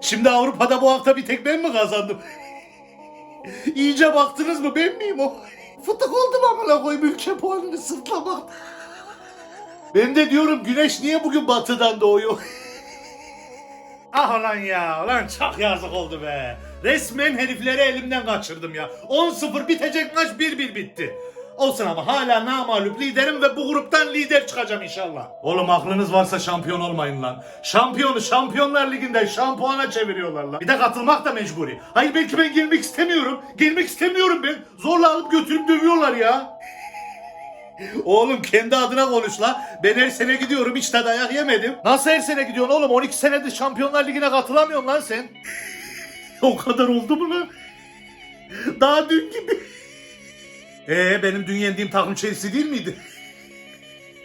Şimdi Avrupa'da bu hafta bir tek ben mi kazandım? İyice baktınız mı ben miyim o? Fıtık oldum amına koyayım ülke puanını sırtlamak. Ben de diyorum güneş niye bugün batıdan doğuyor? ah lan ya lan çok yazık oldu be. Resmen herifleri elimden kaçırdım ya. 10-0 bitecek maç 1-1 bitti. Olsun ama hala namalup liderim ve bu gruptan lider çıkacağım inşallah. Oğlum aklınız varsa şampiyon olmayın lan. Şampiyonu Şampiyonlar Ligi'nde şampuana çeviriyorlar lan. Bir de katılmak da mecburi. Hayır belki ben gelmek istemiyorum. Gelmek istemiyorum ben. Zorla alıp götürüp dövüyorlar ya. Oğlum kendi adına konuş la. Ben her sene gidiyorum hiç de dayak yemedim. Nasıl her sene gidiyorsun oğlum? 12 senedir Şampiyonlar Ligi'ne katılamıyorsun lan sen. o kadar oldu mu lan? Daha dün gibi. Ee benim dün yendiğim takım Chelsea değil miydi?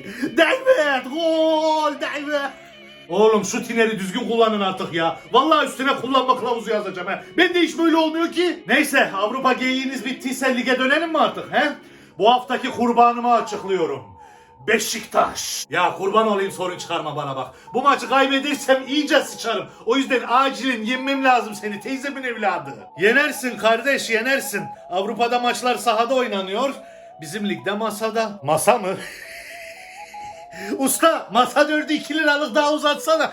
David! Gol! David! Oğlum şu tineri düzgün kullanın artık ya. Vallahi üstüne kullanma kılavuzu yazacağım ha. Ben de hiç böyle olmuyor ki. Neyse Avrupa geyiğiniz bittiyse lige dönelim mi artık he? Bu haftaki kurbanımı açıklıyorum. Beşiktaş. Ya kurban olayım sorun çıkarma bana bak. Bu maçı kaybedersem iyice sıçarım. O yüzden acilen yenmem lazım seni teyzemin evladı. Yenersin kardeş yenersin. Avrupa'da maçlar sahada oynanıyor. Bizim ligde masada. Masa mı? Usta masa dördü 2 liralık daha uzatsana.